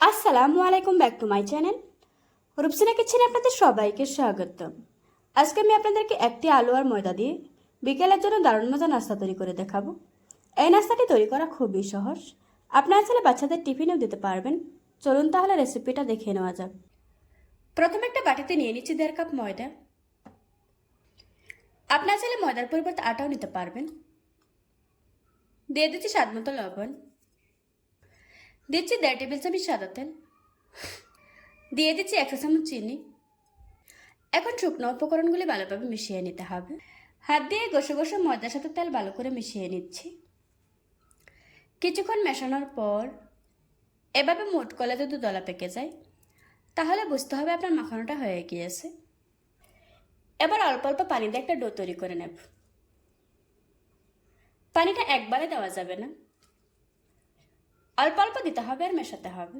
আসসালামু আলাইকুম, back to my channel. Rupsina কিচেনে আপনাদের সবাইকে স্বাগত আজকে আমি আপনাদেরকে একটি আলু আর ময়দা দিয়ে বিকেলের জন্য দারুণ মজা নাস্তা তৈরি করে দেখাবো। এই নাস্তাটি তৈরি করা খুবই সহজ। আপনার ছেলে বাচ্চাদের টিফিনেও দিতে পারবেন। চলুন তাহলে রেসিপিটা দেখে নেওয়া যাক। প্রথমে একটা বাটিতে নিয়ে নিচ্ছি দেড় কাপ ময়দা। আপনার ছেলে ময়দার পরিবর্তে আটাও নিতে পারবেন। দিয়ে দিচ্ছি স্বাদ মতো লবণ। দিচ্ছি দেড় টেবিল চামচ সাদা তেল। দিয়ে দিচ্ছি একশো চামচ চিনি। এখন শুকনো উপকরণগুলি ভালোভাবে মিশিয়ে নিতে হবে। হাত দিয়ে গোসে গোসে ময়দার সাথে তেল ভালো করে মিশিয়ে নিচ্ছি। কিছুক্ষণ মেশানোর পর এভাবে মোট কলে যদি দলা পেকে যায়, তাহলে বুঝতে হবে আপনার মাখানোটা হয়ে গিয়েছে। এবার অল্প অল্প পানি দিয়ে একটা ডো তৈরি করে নেব। পানিটা একবারে দেওয়া যাবে না। অল্প অল্প দিতে হবে আর মেশাতে হবে।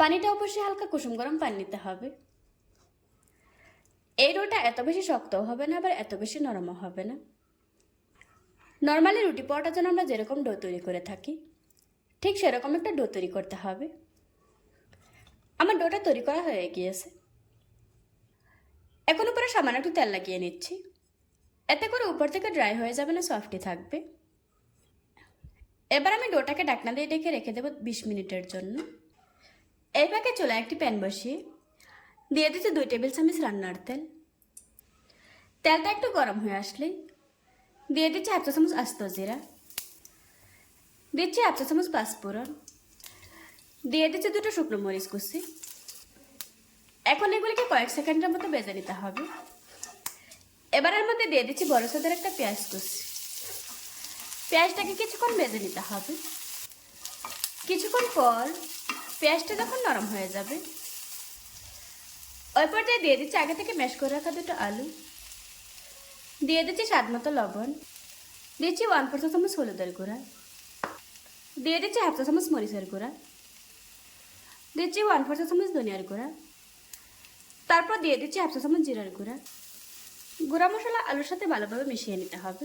পানিটা অবশ্যই হালকা কুসুম গরম পানি নিতে হবে। এই রোটা এত বেশি শক্তও হবে না, আবার এত বেশি নরমও হবে না। নর্মালি রুটি পাওয়াটার জন্য আমরা যেরকম ডো তৈরি করে থাকি, ঠিক সেরকম একটা ডো তৈরি করতে হবে। আমার ডোটা তৈরি করা হয়ে গিয়েছে। এখন উপরে সামান্য একটু তেল লাগিয়ে নিচ্ছি। এতে করে উপর থেকে ড্রাই হয়ে যাবে না, সফটই থাকবে। এবার আমি ডোটাকে ডাকনা দিয়ে ডেকে রেখে দেবো বিশ মিনিটের জন্য। এই পাকে চলে একটি প্যান বসিয়ে দিয়ে দিচ্ছি দুই টেবিল চামচ রান্নার তেল। তেলটা একটু গরম হয়ে আসলে দিয়ে দিচ্ছি হাফ চা চামচ আস্ত জিরা। দিচ্ছি হাফ চা চামচ পাঁচফোড়ন। দিয়ে দিচ্ছি দুটো শুকনো মরিচ কুচি। এখন এগুলিকে কয়েক সেকেন্ডের মতো বেজে নিতে হবে। এবারের মধ্যে দিয়ে দিচ্ছি বড় সাদের একটা পেঁয়াজ কুচি। পেঁয়াজটাকে কিছুক্ষণ ভেজে নিতে হবে। কিছুক্ষণ পর পেঁয়াজটা যখন নরম হয়ে যাবে, ওই পর্যায়ে দিয়ে দিচ্ছি আগে থেকে ম্যাশ করে রাখা দুটো আলু। দিয়ে দিচ্ছি স্বাদ মতো লবণ। দিচ্ছি ওয়ান ফোর চামচ হলুদের গুঁড়া। দিয়ে দিচ্ছি হাফ চা চামচ মরিচের গুঁড়া। দিচ্ছি ওয়ান ফোর চামচ ধনিয়ার গুঁড়া। তারপর দিয়ে দিচ্ছি হাফ চা চামচ জিরার গুঁড়া। গুঁড়া মশলা আলুর সাথে ভালোভাবে মিশিয়ে নিতে হবে।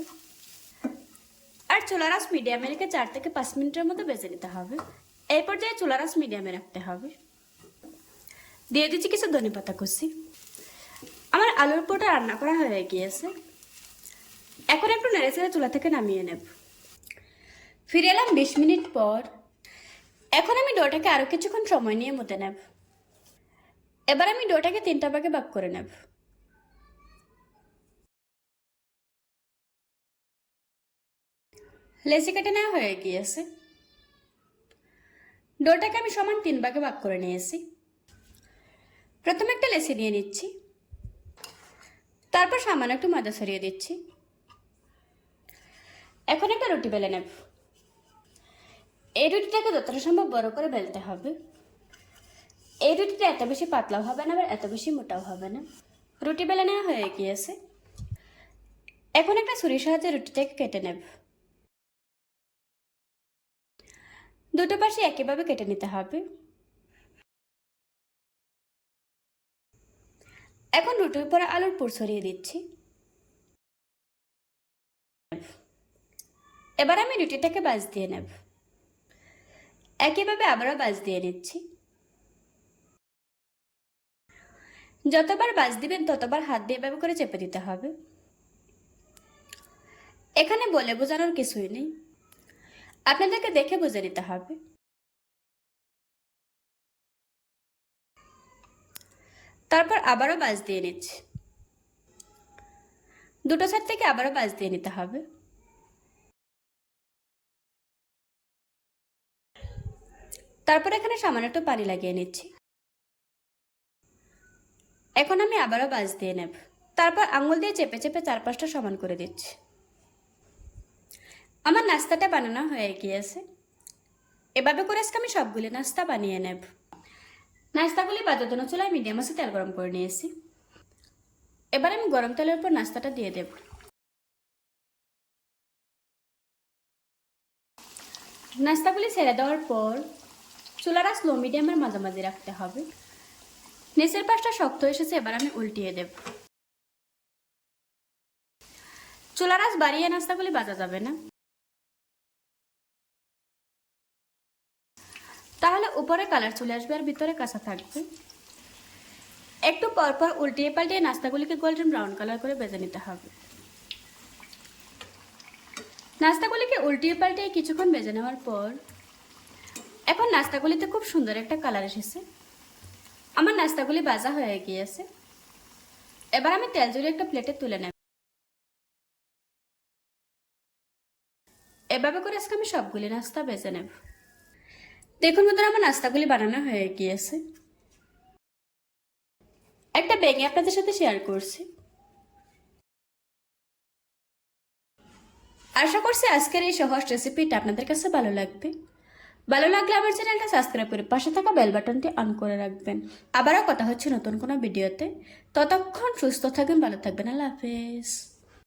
চুলার মিডিয়ামে রেখে চার থেকে পাঁচ মিনিটের মতো বেজে নিতে হবে। এই পর্যায়ে চুলার মিডিয়ামে রাখতে হবে। দিয়ে দিচ্ছি কিছু ধনে পাতা কুচি। আমার আলুর পোটা রান্না করা হয়ে গিয়েছে। এখন একটু নেড়ে ছেড়ে চুলা থেকে নামিয়ে নেব। ফিরে এলাম বিশ মিনিট পর। এখন আমি ডোটাকে আরও কিছুক্ষণ সময় নিয়ে মতে নেব। এবার আমি ডোটাকে তিনটা ভাগে ভাগ করে নেব। লেসি কেটে নেওয়া হয়ে গিয়েছে। ডোটাকে আমি সমান তিন ভাগে ভাগ করে নিয়েছি। প্রথমে একটা লেসি নিয়ে নিচ্ছি। তারপর সামান্য একটু ময়দা সরিয়ে দিচ্ছি। এখন একটা রুটি বেলে নেব। এই রুটিটাকে যতটা সম্ভব বড় করে বেলতে হবে। এই রুটিটা এত বেশি পাতলাও হবে না আবার এত বেশি মোটাও হবে না। রুটি বেলে নেওয়া হয়ে গিয়েছে। এখন একটা ছুরির সাহায্যে রুটিটাকে কেটে নেব। দুটো পাশে একইভাবে কেটে নিতে হবে। এখন রুটির উপরে আলুর পুর ছড়িয়ে দিচ্ছি। এবার আমি রুটিটাকে বাজ দিয়ে নেব। একইভাবে আবারও বাজ দিয়ে নিচ্ছি। যতবার বাজ দিবেন ততবার হাত দিয়ে এভাবে করে চেপে দিতে হবে। এখানে বলে বোঝানোর কিছুই নেই। আপনাদেরকে দেখে বুঝে নিতে হবে। তারপর আবারও বাজ দিয়ে নিচ্ছি। দুটো সাইড থেকে আবারও বাজ দিয়ে নিতে হবে। তারপর এখানে সামান্য একটু পানি লাগিয়ে নিচ্ছি। এখন আমি আবারও বাজ দিয়ে নেব। তারপর আঙুল দিয়ে চেপে চেপে চার পাঁচটা সমান করে দিচ্ছি। আমার নাস্তাটা বানানো হয়ে গিয়েছে। এভাবে করে আজকে আমি সবগুলি নাস্তা বানিয়ে নেব। নাস্তাগুলি বাজার জন্য চুলায় মিডিয়াম আছে, তেল গরম করে নিয়েছি। এবার আমি গরম তেলের উপর নাস্তাটা দিয়ে দেব। নাস্তাগুলি ছেড়ে দেওয়ার পর চুলাটা স্লো মিডিয়ামের মাঝামাঝি রাখতে হবে। নিচের পাশটা শক্ত এসেছে, এবার আমি উল্টিয়ে দেব। চুলার আঁচ বাড়িয়ে নাস্তাগুলি বাজা যাবে না। তাহলে উপরে কালার চলে আসবে আর ভিতরে কাঁচা থাকবে। একটু পরপর উল্টিয়ে পাল্টিয়ে নাস্তাগুলিকে গোল্ডেন ব্রাউন কালার করে বেজে নিতে হবে। নাস্তাগুলিকে উল্টিয়ে পাল্টিয়ে কিছুক্ষণ বেজে নেওয়ার পর, এখন নাস্তাগুলিতে খুব সুন্দর একটা কালার এসেছে। আমার নাস্তাগুলি বাজা হয়ে গিয়েছে। এবার আমি তেল জুড়ে একটা প্লেটে তুলে নেব। এভাবে করে আজকে আমি সবগুলি নাস্তা বেজে নেব। দেখুন বন্ধুরা, আমার নাস্তাগুলি বানানো হয়ে গিয়েছে। একটা ব্যাগে আপনাদের সাথে শেয়ার করছি। আশা করছি আজকের এই সহজ রেসিপিটা আপনাদের কাছে ভালো লাগবে। ভালো লাগলে আমার চ্যানেলটা সাবস্ক্রাইব করে পাশে থাকা বেল বাটনটি অন করে রাখবেন। আবারও কথা হচ্ছে নতুন কোনো ভিডিওতে ততক্ষণ সুস্থ থাকবেন ভালো থাকবেন। আল্লাহ হাফেজ।